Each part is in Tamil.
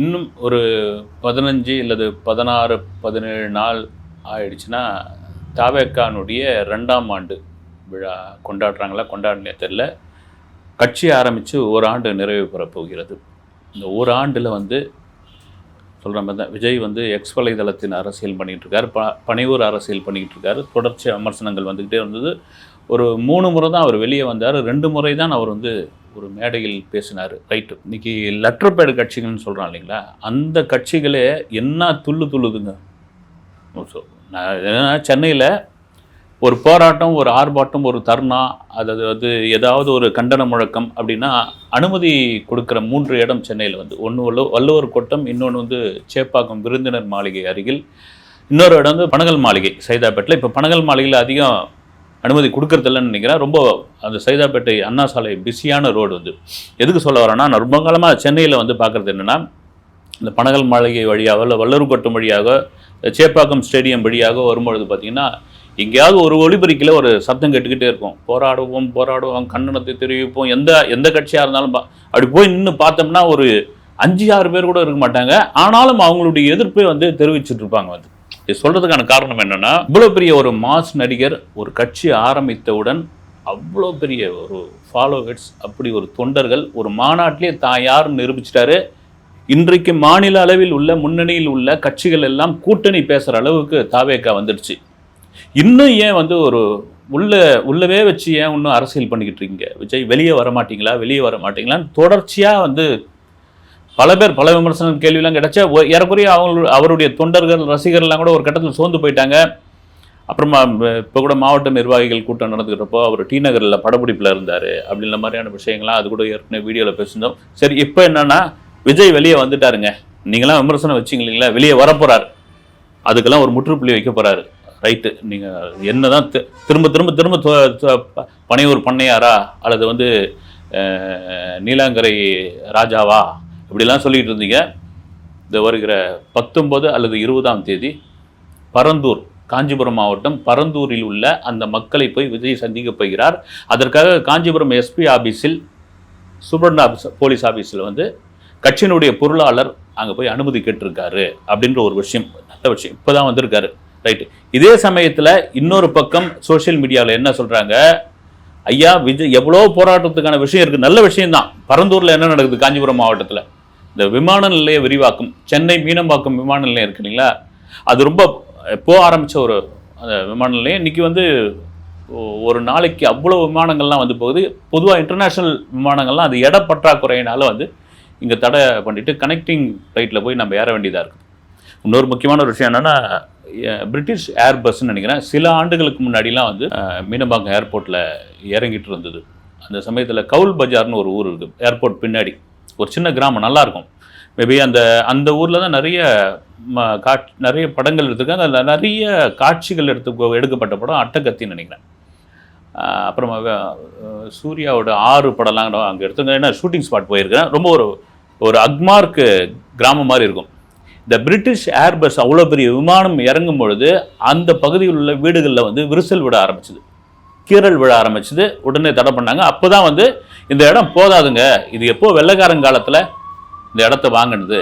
இன்னும் ஒரு பதினஞ்சு அல்லது பதினாறு பதினேழு நாள் ஆயிடுச்சுன்னா தாவேக்கானுடைய ரெண்டாம் ஆண்டு விழா கொண்டாடுறாங்களா கொண்டாடலையே தெரில கட்சி ஆரம்பித்து ஓராண்டு நிறைவு பெறப் போகிறது. இந்த ஓராண்டில் வந்து சொல்கிற மாதிரி தான் விஜய் வந்து எக்ஸ் வலைதளத்தின் அரசியல் பண்ணிகிட்ருக்காரு ப பனையூர் அரசியல் பண்ணிக்கிட்டு இருக்காரு. தொடர்ச்சி விமர்சனங்கள் வந்துக்கிட்டே இருந்தது. ஒரு மூணு முறை தான் அவர் வெளியே வந்தார். ரெண்டு முறை தான் அவர் வந்து ஒரு மேடையில் பேசினார். ரைட்டு இன்னைக்கு லெட்டர் பேடு கட்சிகள்னு சொல்கிறான் இல்லைங்களா? அந்த கட்சிகளே என்ன துள்ளு துள்ளுதுங்க? ஸோ நான் சென்னையில் ஒரு போராட்டம் ஒரு ஆர்ப்பாட்டம் ஒரு தர்ணா அதாவது வந்து ஏதாவது ஒரு கண்டன முழக்கம் அப்படின்னா அனுமதி கொடுக்குற மூன்று இடம் சென்னையில் வந்து. ஒன்று வல்லு வள்ளுவர் கோட்டம் இன்னொன்று வந்து சேப்பாக்கம் விருந்தினர் மாளிகை அருகில். இன்னொரு இடம் வந்து பனகல் மாளிகை சைதாப்பேட்டில் இப்போ பனகல் மாளிகையில் அதிகம் அனுமதி கொடுக்கறதில்லன்னு நினைக்கிறேன் ரொம்ப அந்த சைதாப்பேட்டை அண்ணா சாலை பிஸியான ரோடு வந்து. எதுக்கு சொல்ல வரேன்னா நான் ரொம்ப காலமாக சென்னையில் வந்து பார்க்குறது என்னென்னா இந்த பனகல் மாளிகை வழியாக இல்லை வல்லூர் வழியாக சேப்பாக்கம் ஸ்டேடியம் வழியாக வரும்பொழுது பார்த்திங்கன்னா எங்கேயாவது ஒரு ஒளிபெருக்கில் ஒரு சத்தம் கேட்டுக்கிட்டே இருக்கும். போராடுவோம் போராடுவோம் கண்டனத்தை தெரிவிப்போம். எந்த எந்த கட்சியாக இருந்தாலும் பா அப்படி போய் நின்று பார்த்தோம்னா ஒரு அஞ்சு ஆறு பேர் கூட இருக்க மாட்டாங்க. ஆனாலும் அவங்களுடைய எதிர்ப்பை வந்து தெரிவிச்சுட்டு இருப்பாங்க வந்து. இது சொல்கிறதுக்கான காரணம் என்னென்னா இவ்வளோ பெரிய ஒரு மாஸ் நடிகர் ஒரு கட்சி ஆரம்பித்தவுடன் அவ்வளோ பெரிய ஒரு ஃபாலோவர்ஸ் அப்படி ஒரு தொண்டர்கள் ஒரு மாநாட்டிலே தான் யாருன்னு நிரூபிச்சிட்டாரு. இன்றைக்கு மாநில அளவில் உள்ள முன்னணியில் உள்ள கட்சிகள் எல்லாம் கூட்டணி பேசுகிற அளவுக்கு தாவேக்கா வந்துடுச்சு. இன்னும் ஏன் வந்து ஒரு உள்ள உள்ளவே வச்சு ஏன் இன்னும் அரசியல் பண்ணிக்கிட்டு இருக்கீங்க? விஜய் வெளியே வர மாட்டீங்களா வெளியே வர மாட்டீங்களான்னு தொடர்ச்சியாக வந்து பல பேர் பல விமர்சனம் கேள்வியெல்லாம் கிடைச்சா ஏறக்குறைய அவங்க அவருடைய தொண்டர்கள் ரசிகர்லாம் கூட ஒரு கட்டத்தில் சோர்ந்து போயிட்டாங்க. அப்புறமா இப்போ கூட மாவட்ட நிர்வாகிகள் கூட்டம் நடந்துக்கிறப்போ அவர் டி நகரில் படப்பிடிப்பில் இருந்தார் அப்படின்ற மாதிரியான விஷயங்கள்லாம் அது கூட ஏற்கனவே வீடியோவில் பேசியிருந்தோம். சரி இப்போ என்னென்னா விஜய் வெளியே வந்துட்டாருங்க. நீங்களாம் விமர்சனம் வச்சிங்க இல்லைங்களா வெளியே வரப்போகிறார் அதுக்கெல்லாம் ஒரு முற்றுப்புள்ளி வைக்க போகிறாரு ரைட்டு. நீங்கள் என்னதான் தான் திரும்ப திரும்ப திரும்ப ப- பனையூர் பண்ணையாரா? அல்லது வந்து நீலாங்கரை ராஜாவா? இப்படிலாம் சொல்லிகிட்டு இருந்தீங்க. இந்த வருகிற பத்தொன்பது அல்லது இருபதாம் தேதி பரந்தூர் காஞ்சிபுரம் மாவட்டம் பரந்தூரில் உள்ள அந்த மக்களை போய் விஜய் சந்திக்க போகிறார். அதற்காக காஞ்சிபுரம் எஸ்பி ஆஃபீஸில் சுப்ரண்ட் ஆஃபீஸ் போலீஸ் ஆஃபீஸில் வந்து கட்சியினுடைய பொருளாளர் அங்கே போய் அனுமதி கேட்டிருக்காரு அப்படின்ற ஒரு விஷயம் நல்ல விஷயம். இப்போ தான் வந்திருக்காரு. ரைட்டு. இதே சமயத்தில் இன்னொரு பக்கம் சோஷியல் மீடியாவில் என்ன சொல்கிறாங்க ஐயா விஜய் எவ்வளோ போராட்டத்துக்கான விஷயம் இருக்குது நல்ல விஷயம்தான். பரந்தூரில் என்ன நடக்குது? காஞ்சிபுரம் மாவட்டத்தில். இந்த விமான நிலைய விரிவாக்கம் சென்னை மீனம்பாக்கம் விமான நிலையம் இருக்கு இல்லைங்களா? அது ரொம்ப போக ஆரம்பித்த ஒரு அந்த விமான நிலையம். இன்னைக்கு வந்து ஒரு நாளைக்கு அவ்வளோ விமானங்கள்லாம் வந்து போகுது. பொதுவாக இன்டர்நேஷ்னல் விமானங்கள்லாம் அது இட பற்றாக்குறையினால வந்து இங்கே தடை பண்ணிவிட்டு கனெக்டிங் ஃப்ளைட்டில் போய் நம்ம ஏற வேண்டியதாக இருக்குது இன்னொரு முக்கியமான ஒரு விஷயம் என்னென்னா பிரிட்டிஷ் ஏர் பஸ்ன்னு நினைக்கிறேன். சில ஆண்டுகளுக்கு முன்னாடிலாம் வந்து மீனம்பாக்கம் ஏர்போர்ட்டில் இறங்கிட்டு இருந்தது. அந்த சமயத்தில் கவுல் பஜார்னு ஒரு ஊர் இருக்குது ஏர்போர்ட் பின்னாடி. ஒரு சின்ன கிராமம் நல்லாயிருக்கும் மேபி அந்த அந்த ஊரில் தான் நிறைய காட் நிறைய படங்கள் எடுத்திருக்காங்க. அதில் நிறைய காட்சிகள் எடுத்து எடுக்கப்பட்ட படம் அட்டகத்தின்னு நினைக்கிறேன். அப்புறமா சூர்யாவோட ஆறு படம்லாம் கூட அங்கே எடுத்துருக்கேன். ஏன்னா ஷூட்டிங் ஸ்பாட் போயிருக்கேன். ரொம்ப ஒரு ஒரு அக்மார்க்கு கிராமம் மாதிரி இருக்கும். இந்த பிரிட்டிஷ் ஏர்பஸ் அவ்வளோ பெரிய விமானம் இறங்கும் பொழுது அந்த பகுதியில் உள்ள வீடுகளில் வந்து விரிசல் விட ஆரம்பிச்சுது. கீறல் விழ ஆரம்பிச்சது. உடனே தடை பண்ணாங்க. அப்போ தான் வந்து இந்த இடம் போதாதுங்க. இது எப்போ வெள்ளக்காரன் காலத்தில் இந்த இடத்த வாங்கினது?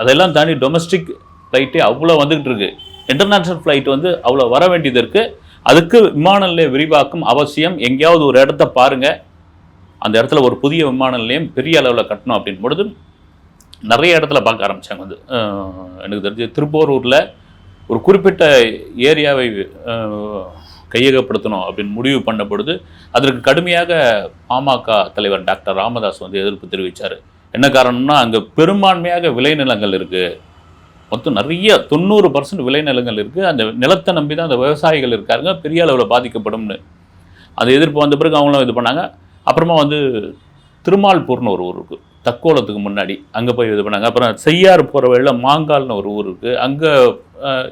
அதெல்லாம் தாண்டி டொமஸ்டிக் ஃப்ளைட்டே அவ்வளோ வந்துக்கிட்டு இருக்கு. இன்டர்நேஷ்னல் ஃப்ளைட் வந்து அவ்வளோ வர வேண்டியது இருக்குது அதுக்கு விமான நிலைய விரிவாக்கம் அவசியம். எங்கேயாவது ஒரு இடத்த பாருங்கள் அந்த இடத்துல ஒரு புதிய விமான நிலையம் பெரிய அளவில் கட்டணும் அப்படின் பொழுது நிறைய இடத்துல பார்க்க ஆரம்பித்தாங்க வந்து. எனக்கு தெரிஞ்சு திருப்போரூரில் ஒரு குறிப்பிட்ட ஏரியாவை கையகப்படுத்தணும் அப்படின்னு முடிவு பண்ண பொழுது அதற்கு கடுமையாக பாமக தலைவர் டாக்டர் ராமதாஸ் வந்து எதிர்ப்பு தெரிவித்தார் என்ன காரணம்னா அங்கே பெரும்பான்மையாக விளைநிலங்கள் இருக்குது மொத்தம் நிறைய தொண்ணூறு பர்சன்ட் விளைநிலங்கள் இருக்குது அந்த நிலத்தை நம்பி தான் அந்த விவசாயிகள் இருக்காருங்க பெரிய அளவில் பாதிக்கப்படும்னு. அந்த எதிர்ப்பு வந்த பிறகு அவங்களும் இது பண்ணாங்க. அப்புறமா வந்து திருமால்பூர்னு ஒரு ஊர் இருக்குது தக்கோலத்துக்கு முன்னாடி அங்கே போய் இது பண்ணாங்க. அப்புறம் செய்யாறு போகிற வழியில் மாங்கால்னு ஒரு ஊர் இருக்குது அங்கே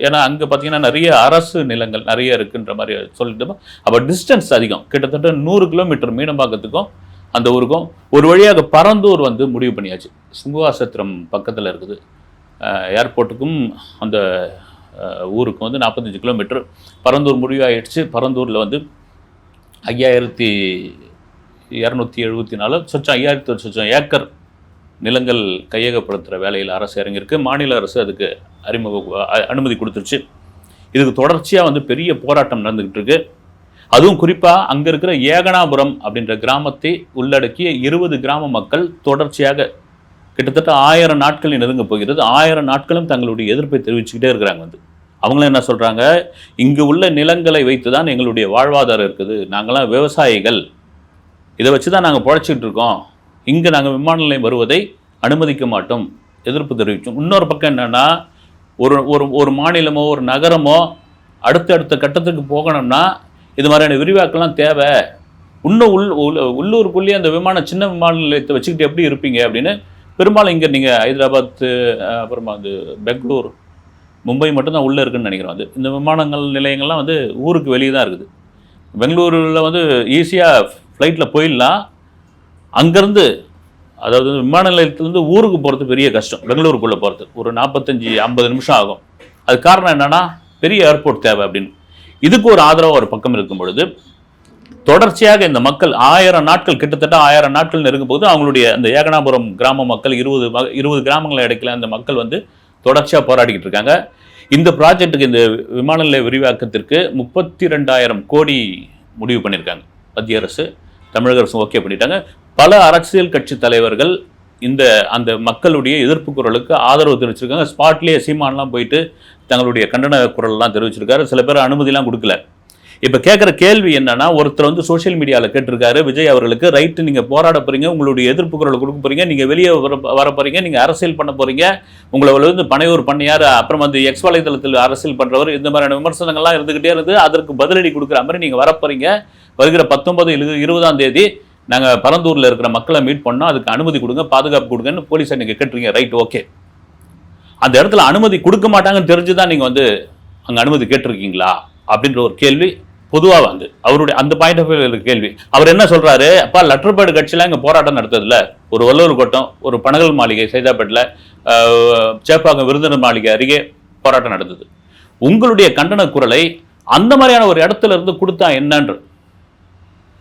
ஏன்னா அங்கே பார்த்தீங்கன்னா நிறைய அரசு நிலங்கள் நிறைய இருக்குன்ற மாதிரி சொல்லிட்டு அப்போ டிஸ்டன்ஸ் அதிகம். கிட்டத்தட்ட நூறு கிலோமீட்டர் மீனம்பாக்கத்துக்கும் அந்த ஊருக்கும் ஒரு வழியாக பரந்தூர் வந்து முடிவு பண்ணியாச்சு. சுங்குவாசத்திரம் பக்கத்தில் இருக்குது. ஏர்போர்ட்டுக்கும் அந்த ஊருக்கும் வந்து நாற்பத்தஞ்சு கிலோமீட்டர் பரந்தூர் முடிவாயிடுச்சு. பரந்தூரில் வந்து ஐயாயிரத்தி இரநூத்தி எழுபத்தி நாலு சொச்சம் ஐயாயிரத்தி ஒரு சொச்சம் ஏக்கர் நிலங்கள் கையகப்படுத்துகிற வேலையில் அரசு இறங்கியிருக்கு. மாநில அரசு அதுக்கு அறிமுக அனுமதி கொடுத்துருச்சு. இதுக்கு தொடர்ச்சியாக வந்து பெரிய போராட்டம் நடந்துக்கிட்டு இருக்கு அதுவும் குறிப்பாக அங்கே இருக்கிற ஏகனாபுரம் அப்படின்ற கிராமத்தை உள்ளடக்கிய இருபது கிராம மக்கள் தொடர்ச்சியாக கிட்டத்தட்ட ஆயிரம் நாட்கள் நெருங்க போகிறது. ஆயிரம் நாட்களும் தங்களுடைய எதிர்ப்பை தெரிவிச்சுக்கிட்டே இருக்கிறாங்க வந்து. அவங்களும் என்ன சொல்கிறாங்க இங்கே உள்ள நிலங்களை வைத்து தான் எங்களுடைய வாழ்வாதாரம் இருக்குது. நாங்களாம் விவசாயிகள். இதை வச்சு தான் நாங்கள் பிழைச்சிக்கிட்டு இருக்கோம். இங்கே நாங்கள் விமான நிலையம் வருவதை அனுமதிக்க மாட்டோம். எதிர்ப்பு தெரிவித்தோம். இன்னொரு பக்கம் என்னென்னா ஒரு ஒரு ஒரு மாநிலமோ ஒரு நகரமோ அடுத்தடுத்த கட்டத்துக்கு போகணும்னா இது மாதிரியான விரிவாக்கெல்லாம் தேவை. இன்னும் உள் உள்ள உள்ளூருக்குள்ளேயே அந்த விமான சின்ன விமான நிலையத்தை வச்சுக்கிட்டு எப்படி இருப்பீங்க அப்படின்னு பெரும்பாலும் இங்கே நீங்கள் ஹைதராபாத் அப்புறமா அது பெங்களூர் மும்பை மட்டும்தான் உள்ளே இருக்குன்னு நினைக்கிறோம். அது இந்த விமானங்கள் நிலையங்கள்லாம் வந்து ஊருக்கு வெளியே தான் இருக்குது. பெங்களூரில் வந்து ஈஸியாக ஃப்ளைட்டில் போயிடலாம். அங்கேருந்து அதாவது விமான நிலையத்துலேருந்து ஊருக்கு போகிறது பெரிய கஷ்டம். பெங்களூருக்குள்ளே போகிறது ஒரு நாற்பத்தஞ்சி ஐம்பது நிமிஷம் ஆகும். அது காரணம் என்னன்னா பெரிய ஏர்போர்ட் தேவை அப்படின்னு. இதுக்கு ஒரு ஆதரவாக ஒரு பக்கம் இருக்கும் பொழுது தொடர்ச்சியாக இந்த மக்கள் ஆயிரம் நாட்கள் கிட்டத்தட்ட ஆயிரம் நாட்கள் நெருங்கும்போது அவங்களுடைய அந்த ஏகனாபுரம் கிராம மக்கள் இருபது இருபது கிராமங்களை அடைக்கல அந்த மக்கள் வந்து தொடர்ச்சியாக போராடிக்கிட்டு இருக்காங்க. இந்த ப்ராஜெக்ட்டுக்கு இந்த விமான நிலைய விரிவாக்கத்திற்கு முப்பத்தி ரெண்டாயிரம் கோடி முடிவு பண்ணியிருக்காங்க. மத்திய அரசு தமிழக அரசு ஓகே பண்ணிட்டாங்க. பல அரசியல் கட்சி தலைவர்கள் இந்த அந்த மக்களுடைய எதிர்ப்பு குரலுக்கு ஆதரவு தெரிவிச்சிருக்காங்க. ஸ்பாட்லேயே சீமான்லாம் போயிட்டு தங்களுடைய கண்டன குரல்லாம் தெரிவிச்சிருக்காரு. சில பேர் அனுமதிலாம் கொடுக்கல. இப்போ கேட்குற கேள்வி என்னன்னா ஒருத்தர் வந்து சோஷியல் மீடியாவில் கேட்டிருக்காரு விஜய் அவர்களுக்கு ரைட்டு நீங்கள் போராட போகிறீங்க உங்களுடைய எதிர்ப்பு குரல் கொடுக்க போறீங்க நீங்கள் வெளியே வர வர போகிறீங்க நீங்கள் அரசியல் பண்ண போகிறீங்க உங்களை வந்து பனையூர் பண்ணையார் அப்புறம் வந்து எக்ஸ் வலைதளத்தில் அரசியல் பண்ணுறவர் இந்த மாதிரியான விமர்சனங்கள்லாம் இருந்துக்கிட்டே இருந்து அதற்கு பதிலடி கொடுக்குற மாதிரி நீங்கள் வர வருகிற பத்தொன்பது இரு இருபதாம் தேதி நாங்கள் பரந்தூரில் இருக்கிற மக்களை மீட் பண்ணோம் அதுக்கு அனுமதி கொடுங்க பாதுகாப்பு கொடுங்கன்னு போலீஸை நீங்கள் கேட்டுறீங்க ரைட் ஓகே அந்த இடத்துல அனுமதி கொடுக்க மாட்டாங்கன்னு தெரிஞ்சு தான் நீங்கள் வந்து அங்கே அனுமதி கேட்டிருக்கீங்களா? அப்படின்ற ஒரு கேள்வி பொதுவாக வந்து. அவருடைய அந்த பாயிண்ட் ஆஃப் வியூ கேள்வி. அவர் என்ன சொல்கிறாரு அப்பா லெட்டர்பேடு கட்சியெலாம் இங்கே போராட்டம் நடத்ததில்ல ஒரு வல்லூர் கோட்டம் ஒரு பனகல் மாளிகை சைதாப்பேட்டில் சேப்பாக்கம் விருந்தினர் மாளிகை அருகே போராட்டம் நடந்தது. உங்களுடைய கண்டன குரலை அந்த மாதிரியான ஒரு இடத்துல இருந்து கொடுத்தா என்னன்று?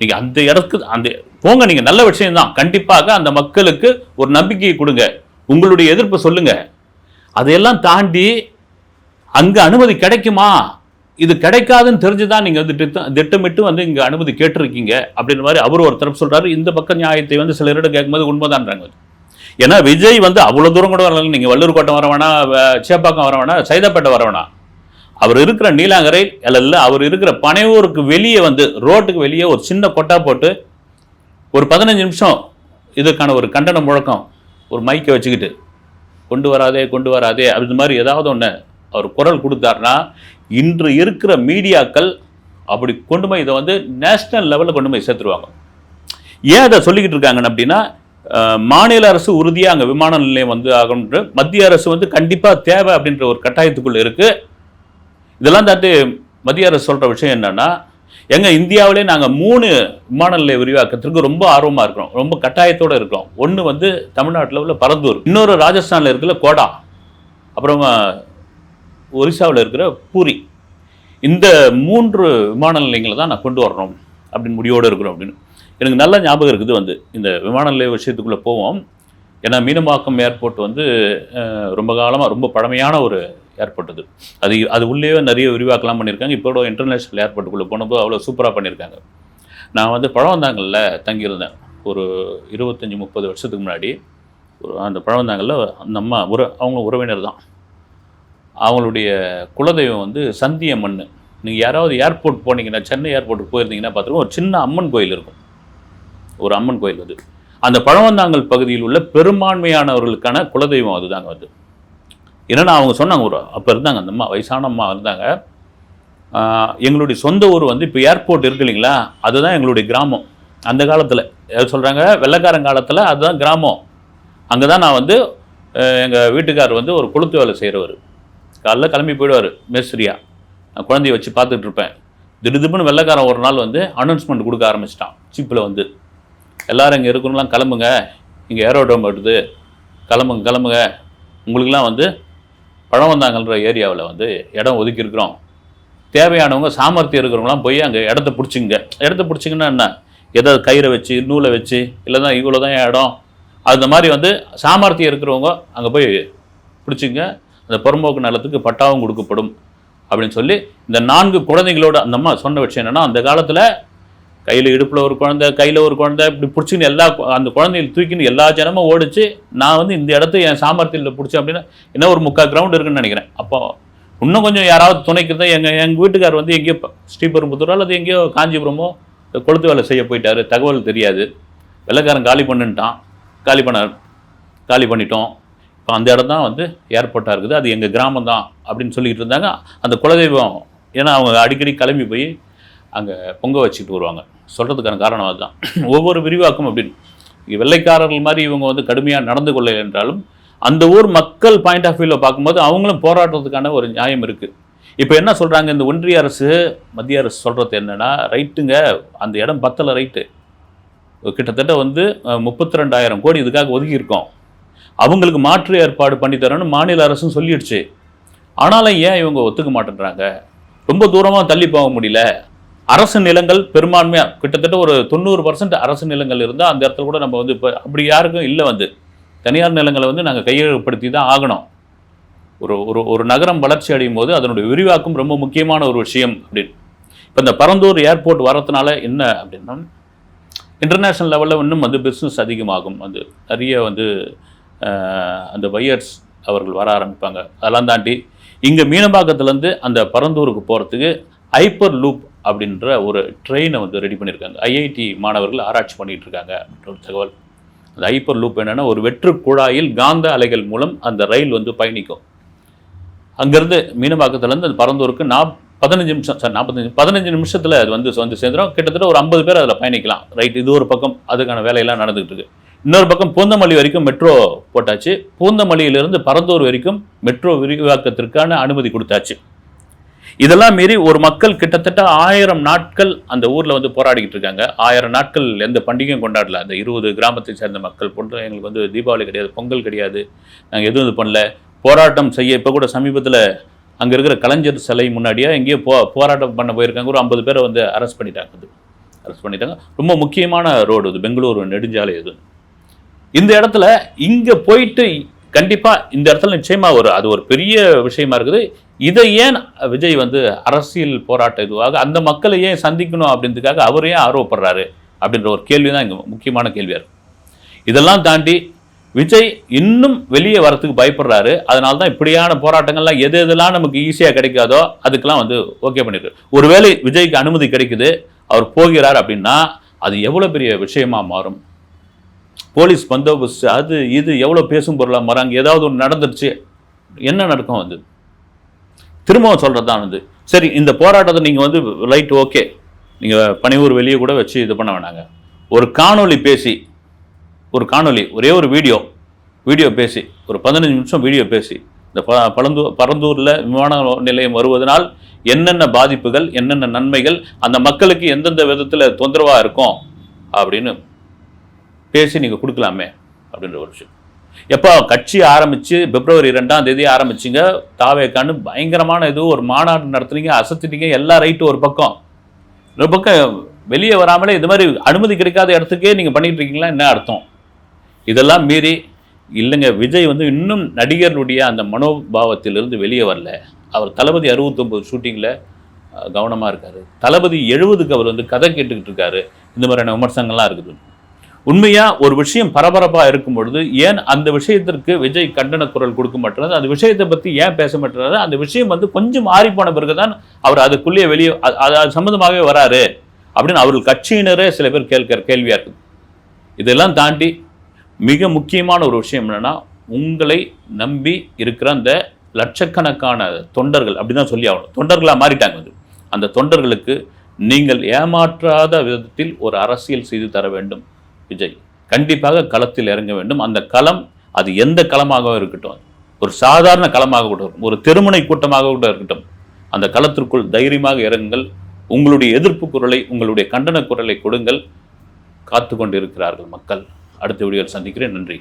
நீங்க அந்த இடத்துக்கு அந்த போங்க நீங்க நல்ல விஷயம் தான் கண்டிப்பாக அந்த மக்களுக்கு ஒரு நம்பிக்கையை கொடுங்க. உங்களுடைய எதிர்ப்பு சொல்லுங்க. அதையெல்லாம் தாண்டி அங்க அனுமதி கிடைக்குமா? இது கிடைக்காதுன்னு தெரிஞ்சுதான் நீங்க வந்து திட்டம் திட்டமிட்டு வந்து இங்க அனுமதி கேட்டிருக்கீங்க அப்படின்ற மாதிரி அவர் ஒரு தரப்பு சொல்றாரு. இந்த பக்க நியாயத்தை வந்து சிலரிடம் கேட்கும்போது உண்மைதான்றாங்க. ஏன்னா விஜய் வந்து அவ்வளவு தூரம் கூட வரல. நீங்க வள்ளூர் கோட்டம் வர வேணா சேப்பாக்கம் வர வேணா சைதாப்பேட்டை வர வேணாம். அவர் இருக்கிற நீலாங்கரை அல்ல அவர் இருக்கிற பனையூருக்கு வெளியே வந்து ரோட்டுக்கு வெளியே ஒரு சின்ன கொட்டா போட்டு ஒரு பதினஞ்சு நிமிஷம் இதுக்கான ஒரு கண்டன முழக்கம் ஒரு மைக்கை வச்சுக்கிட்டு கொண்டு வராதே கொண்டு வராதே அப்படி மாதிரி ஏதாவது ஒன்று அவர் குரல் கொடுத்தாருன்னா இன்று இருக்கிற மீடியாக்கள் அப்படி கொண்டு போய் இதை வந்து நேஷ்னல் லெவலில் கொண்டு போய் சேர்த்துருவாங்க. ஏன் அதை சொல்லிக்கிட்டு இருக்காங்கன்னு அப்படின்னா மாநில அரசு உறுதியாக அங்கே விமான நிலையம் வந்து ஆகணுன்ற மத்திய அரசு வந்து கண்டிப்பாக தேவை அப்படின்ற ஒரு கட்டாயத்துக்குள்ளே இருக்குது இதெல்லாம் தாட்டு மத்திய அரசு சொல்கிற விஷயம் என்னென்னா எங்கள் இந்தியாவிலே நாங்கள் மூணு விமான நிலைய விரிவாக்கத்திற்கு ரொம்ப ஆர்வமாக இருக்கிறோம். ரொம்ப கட்டாயத்தோடு இருக்கிறோம். ஒன்று வந்து தமிழ்நாட்டில் உள்ள பரந்தூர். இன்னொரு ராஜஸ்தானில் இருக்கிற கோடா. அப்புறமா ஒரிசாவில் இருக்கிற பூரி. இந்த மூன்று விமான நிலையங்களை தான் நான் கொண்டு வரணும் அப்படின்னு முடிவோடு இருக்கிறோம் அப்படின்னு. எனக்கு நல்ல ஞாபகம் இருக்குது வந்து இந்த விமான நிலைய விஷயத்துக்குள்ளே போவோம். ஏன்னா மீனம்பாக்கம் ஏர்போர்ட் வந்து ரொம்ப காலமாக ரொம்ப பழமையான ஒரு ஏற்பட்டது. அது அது உள்ளேயே நிறைய விரிவாக்கலாம் பண்ணியிருக்காங்க. இப்போ இன்டர்நேஷ்னல் ஏர்போர்ட்டுக்குள்ளே போனப்போ அவ்வளோ சூப்பராக பண்ணியிருக்காங்க. நான் வந்து பழவந்தாங்கல்ல தங்கியிருந்தேன். ஒரு இருபத்தஞ்சி முப்பது வருஷத்துக்கு முன்னாடி. ஒரு அந்த பழவந்தாங்கல்ல அந்த அம்மா உற அவங்க உறவினர் தான். அவங்களுடைய குலதெய்வம் வந்து சந்தியம்மன் நீங்கள் யாராவது ஏர்போர்ட் போனீங்கன்னா சென்னை ஏர்போர்ட்டுக்கு போயிருந்தீங்கன்னா பார்த்துருக்கோம் ஒரு சின்ன அம்மன் கோயில் இருக்கும். ஒரு அம்மன் கோயில் அது. அந்த பழவந்தாங்கல் பகுதியில் உள்ள பெரும்பான்மையானவர்களுக்கான குலதெய்வம் அதுதாங்க அது. என்னன்னா அவங்க சொன்னாங்க ஒரு அப்போ இருந்தாங்க அந்த அம்மா வயசான அம்மா இருந்தாங்க. எங்களுடைய சொந்த ஊர் வந்து இப்போ ஏர்போர்ட் இருக்கு இல்லைங்களா? அதுதான் எங்களுடைய கிராமம். அந்த காலத்தில் சொல்கிறாங்க வெள்ளைக்காரன் காலத்தில் அதுதான் கிராமம். அங்கே தான் நான் வந்து எங்கள் வீட்டுக்காரர் வந்து ஒரு கொளுத்து வேலை செய்கிறவர் காலைல கிளம்பி போயிடுவார் மேஸ்திரியா. நான் குழந்தைய வச்சு பார்த்துட்டு இருப்பேன். திடுதிப்புன்னு வெள்ளைக்காரன் ஒரு நாள் வந்து அனௌன்ஸ்மெண்ட் கொடுக்க ஆரம்பிச்சிட்டான் சிப்பில் வந்து. எல்லாரும் இங்கே இருக்கணும்லாம் கிளம்புங்க. இங்கே ஏரோட்ரோம் வருது. கிளம்புங்க கிளம்புங்க. உங்களுக்குலாம் வந்து பழவந்தாங்கன்ற ஏரியாவில் வந்து இடம் ஒதுக்கியிருக்கிறோம். தேவையானவங்க சாமர்த்தியம் இருக்கிறவங்களாம் போய் அங்கே இடத்த பிடிச்சிங்க இடத்த பிடிச்சிங்கன்னா என்ன? ஏதாவது கயிறை வச்சு நூலை வச்சு இல்லை தான் இவ்வளோ தான் இடம். அந்த மாதிரி வந்து சாமர்த்தியம் இருக்கிறவங்க அங்கே போய் பிடிச்சிங்க அந்த புறம்போக்கு நிலத்துக்கு பட்டாவும் கொடுக்கப்படும் அப்படின்னு சொல்லி இந்த நான்கு குழந்தைகளோட அந்த அம்மா சொன்ன விஷயம் என்னென்னா அந்த காலத்தில் கையில் இடுப்பில் ஒரு குழந்தை கையில் ஒரு குழந்தை இப்படி பிடிச்சின்னு எல்லா அந்த குழந்தைகள் தூக்கின்னு எல்லா ஜனமும் ஓடிச்சு நான் வந்து இந்த இடத்த என் சாமர்த்தியில் பிடிச்சேன் அப்படின்னா என்ன ஒரு முக்கால் கிரவுண்ட் இருக்குன்னு நினைக்கிறேன். அப்போ இன்னும் கொஞ்சம் யாராவது துணைக்கிறத எங்கள் எங்கள் வீட்டுக்கார் வந்து எங்கேயோ ஸ்ரீபெரும்புத்தூரோ அல்லது எங்கேயோ காஞ்சிபுரமோ கொளுத்து வேலை செய்ய போயிட்டார் தகவல் தெரியாது. வெள்ளைக்காரன் காலி பண்ணுன்ட்டான் காலி பண்ண காலி பண்ணிட்டோம். இப்போ அந்த இடம் தான் வந்து ஏர்போர்ட்டாக இருக்குது அது எங்கள் கிராமம் தான் அப்படின்னு சொல்லிக்கிட்டு இருந்தாங்க. அந்த குலதெய்வம் ஏன்னா அவங்க அடிக்கடி கிளம்பி போய் அங்கே பொங்க வச்சுக்கிட்டு வருவாங்க. சொல்கிறதுக்கான காரணம் அதுதான். ஒவ்வொரு விரிவாக்கம் அப்படின்னு. வெள்ளைக்காரர்கள் மாதிரி இவங்க வந்து கடுமையாக நடந்து கொள்ள என்றாலும் அந்த ஊர் மக்கள் பாயிண்ட் ஆஃப் வியூவில் பார்க்கும்போது அவங்களும் போராடுறதுக்கான ஒரு நியாயம் இருக்குது இப்போ என்ன சொல்கிறாங்க இந்த ஒன்றிய அரசு மத்திய அரசு சொல்கிறது என்னென்னா ரைட்டுங்க அந்த இடம் பத்தலை ரைட்டு. கிட்டத்தட்ட வந்து முப்பத்தி ரெண்டாயிரம் கோடி இதுக்காக ஒதுக்கியிருக்கோம். அவங்களுக்கு மாற்று ஏற்பாடு பண்ணி மாநில அரசும் சொல்லிடுச்சு. ஆனாலும் ஏன் இவங்க ஒத்துக்க மாட்டேன்றாங்க? ரொம்ப தூரமாக தள்ளி போக முடியல. அரசு நிலங்கள் பெரும்பான்மையாக கிட்டத்தட்ட ஒரு தொண்ணூறு பர்சன்ட் அரசு நிலங்கள் இருந்தால் அந்த இடத்துல கூட நம்ம வந்து இப்போ அப்படி யாருக்கும் இல்லை வந்து. தனியார் நிலங்களை வந்து நாங்கள் கையகப்படுத்தி தான் ஆகணும். ஒரு ஒரு ஒரு நகரம் வளர்ச்சி அடையும் போது அதனுடைய விரிவாக்கம் ரொம்ப முக்கியமான ஒரு விஷயம் அப்படின்னு. இப்போ இந்த பரந்தூர் ஏர்போர்ட் வரதுனால என்ன அப்படின்னா இன்டர்நேஷ்னல் லெவலில் இன்னும் வந்து பிஸ்னஸ் அதிகமாகும். வந்து நிறைய வந்து அந்த பையர்ஸ் அவர்கள் வர ஆரம்பிப்பாங்க. அதெல்லாம் தாண்டி இங்கே மீனம்பாக்கத்துலேருந்து அந்த பரந்தூருக்கு போகிறதுக்கு ஹைப்பர் லூப் அப்படின்ற ஒரு ட்ரெயினை வந்து ரெடி பண்ணியிருக்காங்க. ஐஐடி மாணவர்கள் ஆராய்ச்சி பண்ணிகிட்டு இருக்காங்க. அப்படின்ற ஒரு தகவல். அந்த ஹைப்பர் லூப் என்னென்னா ஒரு வெற்று குழாயில் காந்த அலைகள் மூலம் அந்த ரயில் வந்து பயணிக்கும். அங்கேருந்து மீனம்பாக்கத்துலேருந்து அது பறந்தூருக்கு நாப் பதினஞ்சு நிமிஷம் சார் நாற்பத்தஞ்சு பதினஞ்சு நிமிஷத்தில் அது வந்து வந்து சேர்ந்துடும் கிட்டத்தட்ட ஒரு ஐம்பது பேர் அதில் பயணிக்கலாம். ரைட் இது ஒரு பக்கம். அதுக்கான வேலையெல்லாம் நடந்துகிட்டு இருக்கு. இன்னொரு பக்கம் பூந்தமல்லி வரைக்கும் மெட்ரோ போட்டாச்சு. பூந்தமல்லியிலிருந்து பரந்தூர் வரைக்கும் மெட்ரோ விரிவாக்கத்திற்கான அனுமதி கொடுத்தாச்சு. இதெல்லாம் மீறி ஒரு மக்கள் கிட்டத்தட்ட ஆயிரம் நாட்கள் அந்த ஊரில் வந்து போராடிக்கிட்டு இருக்காங்க. ஆயிரம் நாட்கள் எந்த பண்டிகையும் கொண்டாடல. அந்த இருபது கிராமத்தை சேர்ந்த மக்கள் போன்ற எங்களுக்கு வந்து தீபாவளி கிடையாது பொங்கல் கிடையாது. நாங்கள் எதுவும் இது பண்ணல. போராட்டம் செய்ய இப்போ கூட சமீபத்தில் அங்கே இருக்கிற கலைஞர் சிலை முன்னாடியே எங்கேயோ போ போராட்டம் பண்ண போயிருக்காங்க. ஒரு ஐம்பது பேரை வந்து அரெஸ்ட் பண்ணிட்டாங்க அது. அரெஸ்ட் பண்ணிட்டாங்க. ரொம்ப முக்கியமான ரோடு இது பெங்களூரு நெடுஞ்சாலை இது இந்த இடத்துல இங்கே போயிட்டு கண்டிப்பாக இந்த இடத்துல நிச்சயமாக ஒரு அது ஒரு பெரிய விஷயமா இருக்குது. இதை ஏன் விஜய் வந்து அரசியல் போராட்ட இதுவாக அந்த மக்களை ஏன் சந்திக்கணும் அப்படின்றதுக்காக அவர் ஏன் ஆர்வப்படுறாரு அப்படின்ற ஒரு கேள்வி தான் இங்கே முக்கியமான கேள்வியாக இதெல்லாம் தாண்டி விஜய் இன்னும் வெளியே வரத்துக்கு பயப்படுறாரு. அதனால தான் இப்படியான போராட்டங்கள்லாம் எது எதெல்லாம் நமக்கு ஈஸியாக கிடைக்காதோ அதுக்கெல்லாம் வந்து ஓகே பண்ணியிருக்கு ஒருவேளை விஜய்க்கு அனுமதி கிடைக்குது அவர் போகிறார் அப்படின்னா அது எவ்வளோ பெரிய விஷயமாக மாறும். போலீஸ் பந்தோபஸ்து அது இது எவ்வளோ பேசும் பொருளாக மாறாங்க ஏதாவது ஒன்று நடந்துருச்சு என்ன நடக்கும் வந்து திரும்பவும் சொல்கிறது தான் வந்து சரி இந்த போராட்டத்தை நீங்கள் வந்து லைட் ஓகே நீங்கள் பணியூர் வெளியே கூட வச்சு இது பண்ண வேணாங்க. ஒரு காணொளி பேசி ஒரு காணொளி ஒரே ஒரு வீடியோ வீடியோ பேசி ஒரு பதினஞ்சு நிமிஷம் வீடியோ பேசி இந்த ப பழந்தூர் பரந்தூரில் விமான நிலையம் வருவதனால் என்னென்ன பாதிப்புகள் என்னென்ன நன்மைகள் அந்த மக்களுக்கு எந்தெந்த விதத்தில் தொந்தரவாக இருக்கும் அப்படின்னு பேசி நீங்கள் கொடுக்கலாமே அப்படின்ற ஒரு விஷயம். எப்போ கட்சி ஆரம்பித்து பிப்ரவரி ரெண்டாம் தேதி ஆரம்பிச்சிங்க? தாவேக்கான்னு பயங்கரமான இது ஒரு மாநாடு நடத்துனீங்க அசத்திட்டீங்க எல்லா ரைட்டும் ஒரு பக்கம். ஒரு பக்கம் வெளியே வராமலே இது மாதிரி அனுமதி கிடைக்காத இடத்துக்கே நீங்கள் பண்ணிகிட்டு இருக்கீங்களா? என்ன அர்த்தம்? இதெல்லாம் மீறி இல்லைங்க விஜய் வந்து இன்னும் நடிகர்களுடைய அந்த மனோபாவத்திலிருந்து வெளியே வரல. அவர் தளபதி அறுபத்தொம்பது ஷூட்டிங்கில் கவனமாக இருக்கார். தளபதி எழுபதுக்கு அவர் வந்து கதை கேட்டுக்கிட்டு இருக்காரு. இந்த மாதிரியான விமர்சனங்கள்லாம் இருக்குது. உண்மையாக ஒரு விஷயம் பரபரப்பாக இருக்கும் பொழுது ஏன் அந்த விஷயத்திற்கு விஜய் கண்டன குரல் கொடுக்க மாட்டேறது அந்த விஷயத்தை பற்றி ஏன் பேச மாட்டேறாரு? அந்த விஷயம் வந்து கொஞ்சம் மாறி போன பிறகு தான் அவர் அதுக்குள்ளேயே வெளியே அது அது அது சம்மந்தமாகவே வராரு அப்படின்னு அவர்கள் கட்சியினரே சில பேர் கேட்கிற கேள்வியாக இருக்குது இதெல்லாம் தாண்டி மிக முக்கியமான ஒரு விஷயம் என்னன்னா உங்களை நம்பி இருக்கிற அந்த லட்சக்கணக்கான தொண்டர்கள் அப்படிதான் சொல்லி ஆகணும். தொண்டர்களாக மாறிட்டாங்க வந்து. அந்த தொண்டர்களுக்கு நீங்கள் ஏமாற்றாத விதத்தில் ஒரு அரசியல் செய்து தர வேண்டும். விஜய். கண்டிப்பாக களத்தில் இறங்க வேண்டும். அந்த களம் அது எந்த களமாகவும் இருக்கட்டும். ஒரு சாதாரண களமாக கூட இருக்கும் ஒரு தெருமுனை கூட்டமாக கூட இருக்கட்டும். அந்த களத்திற்குள் தைரியமாக இறங்குங்கள். உங்களுடைய எதிர்ப்பு குரலை உங்களுடைய கண்டன குரலை கொடுங்கள். காத்து கொண்டிருக்கிறார்கள் மக்கள். அடுத்த வீடியோவில் சந்திக்கிறேன். நன்றி.